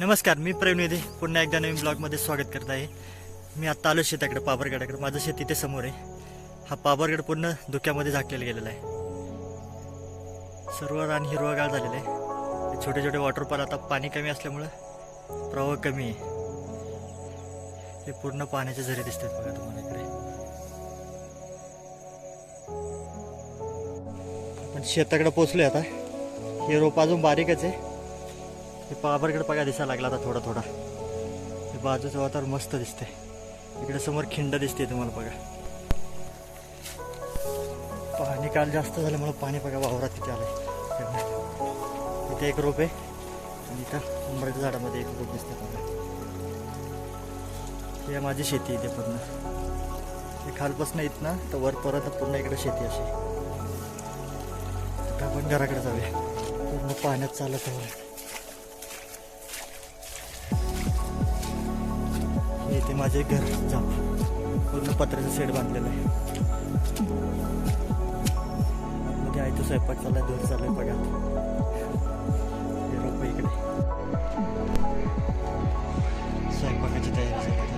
नमस्कार मी प्रवीण वेदे. पुन्हा एकदा नवीन ब्लॉगमध्ये स्वागत करत आहे. मी आत्ता आलो शेताकडे पाबरगडाकडे. माझं शेत तिथे समोर आहे. हा पाबरगड पूर्ण धुक्यामध्ये झाकलेला गेलेला आहे. सर्व रान हिरवागाळ झालेलं आहे. छोटे छोटे वॉटरफॉल आता पाणी कमी असल्यामुळं प्रवाह कमी आहे. हे पूर्ण पाण्याचे झरे दिसतात बघा तुम्हाला इकडे. आपण शेताकडे पोचलोय आता. हे रोप अजून बारीकच आहे. हे पाबरकडे बघा दिसायला लागला आता थोडा थोडा. हे बाजूचं वातावरण मस्त दिसते इकडे समोर खिंड दिसते तुम्हाला बघा. पाणी काल जास्त झाल्यामुळे पाणी बघा वावरात तिथे आलंय. इथे एक रोप आहे. आणि इथं उंबराच्या झाडामध्ये एक रोप दिसते बघा. हे माझी शेती इथे पूर्ण. हे खालपासून येत ना तर वरपर्यंत पूर्ण इकडे शेती अशी. आपण घराकडे जाऊया. पूर्ण पाण्यात चालत आहे इथे माझे घर. जाम पूर्ण पत्र्याचं सेट बांधलेलं आहे. आतमध्ये आहे तो स्वयंपाक चाललाय दूध चाललाय बघा इकडे. स्वयंपाकाची तयारी झाली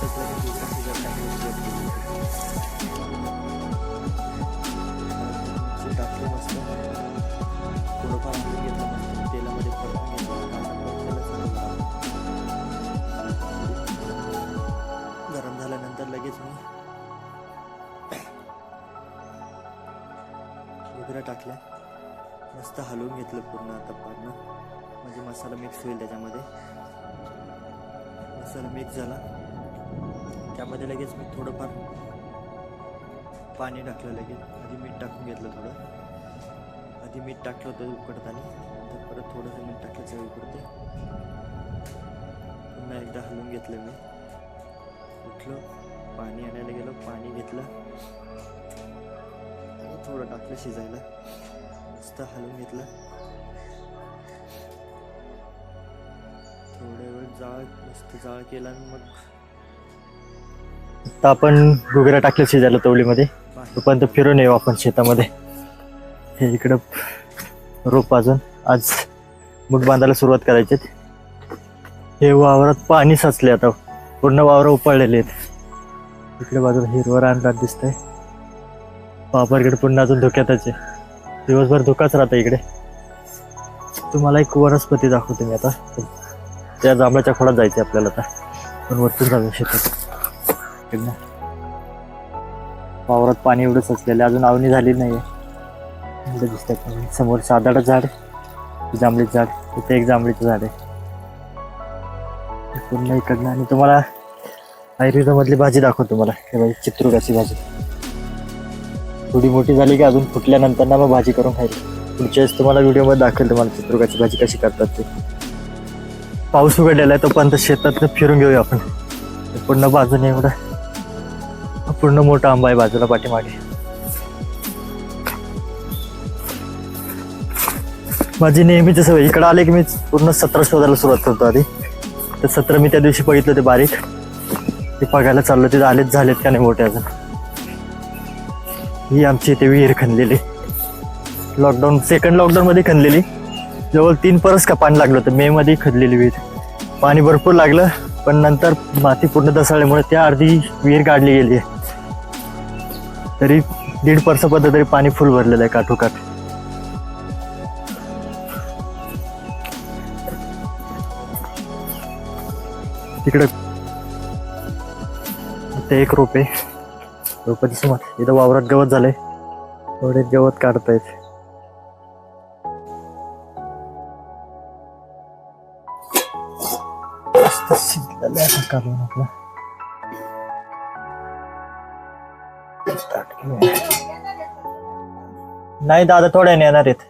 टाकलं, शिजत ठेवलं. मस्त थोडंफार हलवून घेतलं मस्त तेलामध्ये परतून घेतलं गरम झाल्यानंतर लगेच मी वगैरे टाकल्या मस्त हलवून घेतलं पूर्ण आता पानं. म्हणजे मसाला मिक्स होईल त्याच्यामध्ये. मसाला मिक्स झाला. त्यामध्ये लगेच मी थोडंफार पाणी टाकलं लगेच. आधी मीठ टाकून घेतलं थोडं. आधी मीठ टाकलं होतं उकडताना. नंतर परत थोडंसं मीठ टाकलं चव उकडते. पुन्हा एकदा हलवून घेतलं मी. उठलो. पाणी आणायला गेलो. पाणी घेतलं. थोडं टाकलं शिजायला. मस्त हलवून घेतलं. थोड्या वेळ जाळ मस्त जाळ केला आणि मग आता आपण गुगरा टाकलं शिजायला तवलीमध्ये. तोपर्यंत फिरून येऊ आपण शेतामध्ये. हे इकडं रोप अजून. आज मूग बांधायला सुरुवात करायची हे वावरात पाणी साचले आता. पूर्ण वावर उपाळलेले आहेत. इकडे बाजूला हिरवं रानरात दिसतंय. पापरकडे पुन्हा अजून धोक्यातच आहे. दिवसभर धोकाच राहतं इकडे. तुम्हाला एक वनस्पती दाखवते मी आता. त्या जांभळाच्या खोडात जायचं आपल्याला आता. पण वरतून जाऊया शेतात. इकडनं वावरात पाणी एवढं साचलेलं आहे, अजून आवणी झाली नाही एवढं दिसतंय समोर साधारण झाड जांभळीचं झाड. तिथे एक जांभळीचं झाड आहे. पूर्ण इकडनं. आणि तुम्हाला आयुर्वेदामधली भाजी दाखवतो तुम्हाला. हे बघा चित्रुकाची भाजी. थोडी मोठी झाली की अजून फुटल्यानंतर ना मग भाजी करून खायची पुढच्या वेळेस तुम्हाला व्हिडिओमध्ये दाखवेल तुम्हाला चित्रुकाची भाजी कशी करतात ते. पाऊस उघडलेला आहे तोपर्यंत शेतात फिरून घेऊया आपण. पूर्ण बाजूने एवढं पूर्ण मोठा आंबा आहे बाजूला पाठीमागे. माझी नेहमीच सवय इकडे आले की मी पूर्ण सत्र शोधायला सुरुवात करतो आधी. तर सत्र मी त्या दिवशी बघितलं ते बारीक. ते बघायला चाललो तिथे आलेच झालेत का नाही मोठे अजून. ही आमची इथे विहीर खणलेली. लॉकडाऊन सेकंड लॉकडाऊन मध्ये खणलेली. जवळ तीन परस का पाणी लागलं होतं मे मध्ये खणलेली विहीर. पाणी भरपूर लागलं पण नंतर माती पूर्ण दसाळल्यामुळे त्या अर्धी विहीर काढली गेली आहे. तरी दीड पर्सापर्यंत तरी पाणी फुल भरलेलं आहे काठोकाठ. तिकडे ते एक रोपे. आहे रोपाची समोर इथं वावरात गवत झालंय. एवढे गवत काढतायत. मस्त आहे नाही दादा थोड्याने येणार आहेत.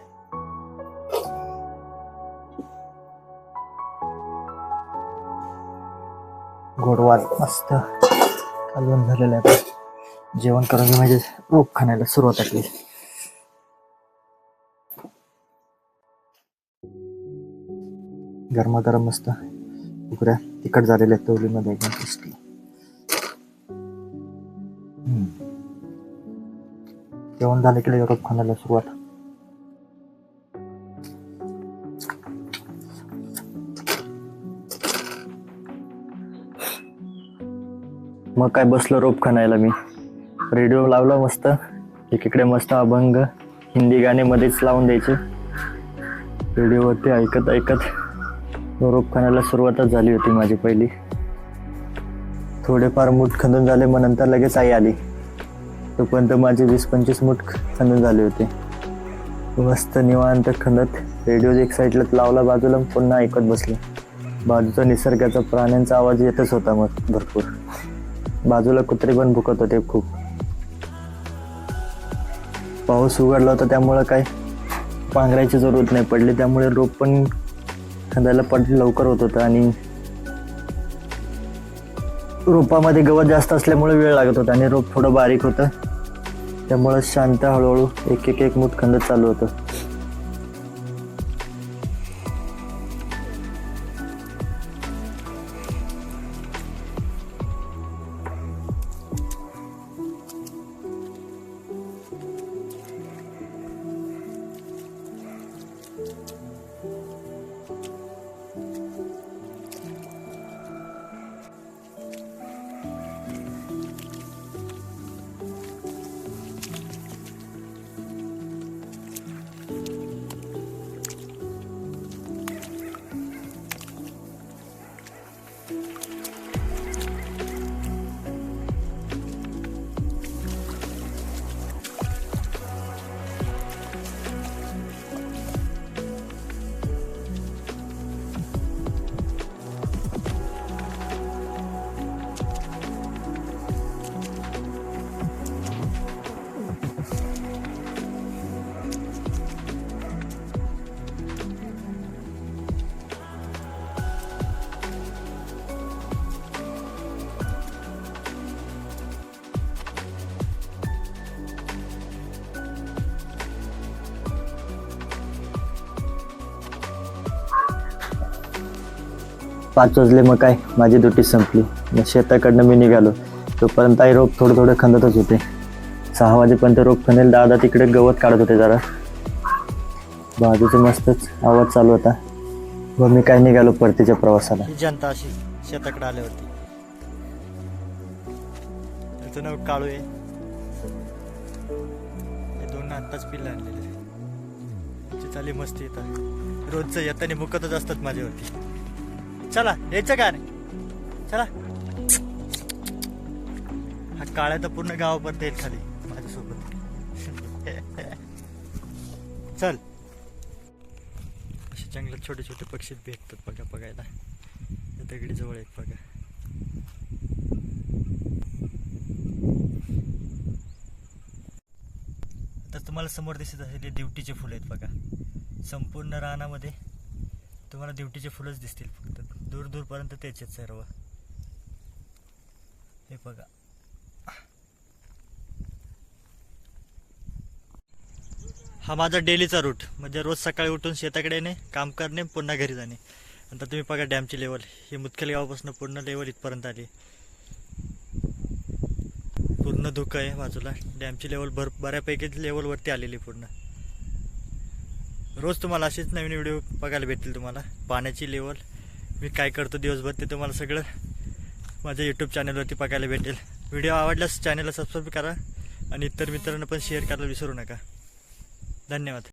गोडवाल मस्त कालवण झालेलं आहे. जेवण करून मी म्हणजे रोप खाण्याला सुरुवात केली गरमागरम मस्त उकड्या तिखट झालेल्या आहेत तवलीमध्ये एकदम टेस्टी जेवण झाले की रोप खाण्याला सुरुवात. मग काय बसलो रोप खणायला मी. रेडिओ लावला मस्त. एकीकडे मस्त अभंग हिंदी गाणे मध्येच लावून द्यायचे. रेडिओवरती ऐकत ऐकत रोप खाण्याला सुरुवातच झाली होती माझी पहिली. थोडेफार मूठ खंदून झाले मग नंतर लगेच आई आली. तोपर्यंत माझे वीस पंचवीस मूठ खंदून झाले होते. मस्त निवांत खंदत रेडिओ एक साईडला लावला बाजूला पुन्हा ऐकत बसले. बाजूचा निसर्गाचा प्राण्यांचा आवाज येतच होता मग भरपूर. बाजूला कुत्रे पण भुकत होते खूप. पाऊस उघडला होता त्यामुळं काय? पांघरायची जरूरत नाही पडली त्यामुळे रोप पण खंदायला पड लवकर होत होतं आणि रोपामध्ये गवत जास्त असल्यामुळे वेळ लागत होता आणि रोप थोडं बारीक होतं. त्यामुळं शांत हळूहळू एक एक एक मूठ चालू होतं. पाच वाजले मग काय? माझी ड्युटी संपली. मग शेताकडनं मी निघालो. तोपर्यंत आई रोप थोडं थोडं खंदतच होते. सहा वाजेपर्यंत रोप खंदेल दादा तिकडे गवत काढत होते जरा. बाजूचे मस्तच आवाज चालू होता. व मी काय निघालो परतीच्या प्रवासाला? जनता अशी शेताकडे आल्यावरती. त्याचं नाव काळू आहे. दोन आत्ताच पिल्ल आणलेले चाली मस्ती येतात रोजचं येताना मुकतच असतात माझ्यावरती. चला यायचं का नाही चला. हा काळ्या तर पूर्ण गावापर्यंत येत खाली माझ्यासोबत. चल. असे जंगलात छोटे छोटे पक्षी भेटतात बघा बघायला. त्या दगडी जवळ आहेत बघा. तर तुम्हाला समोर दिसत असेल ते दिवटीचे फुलं आहेत बघा. संपूर्ण रानामध्ये तुम्हाला दिवटीचे फुलंच दिसतील फक्त. दूर दूरपर्यंत त्याचे सर्व. हे बघा. हा माझा डेलीचा रूट म्हणजे रोज सकाळी उठून शेताकडे येणे काम करणे पुन्हा घरी जाणे. आता तुम्ही बघा डॅमची लेवल ही मुतखेल गावापासून पूर्ण लेवल इथपर्यंत आली. पूर्ण धुकं आहे बाजूला. डॅमची लेवल भर बऱ्यापैकी लेवलवरती आलेली पूर्ण. रोज तुम्हाला असेच नवीन व्हिडिओ बघायला भेटतील तुम्हाला. पाण्याची लेवल मी काय करतो दिवसभर ते तुम्हाला सगळं माझ्या यूट्यूब चॅनलवरती बघायला भेटेल. व्हिडिओ आवडल्यास चॅनलला सबस्क्राईब करा आणि इतर मित्रांना पण शेअर करायला विसरू नका. धन्यवाद.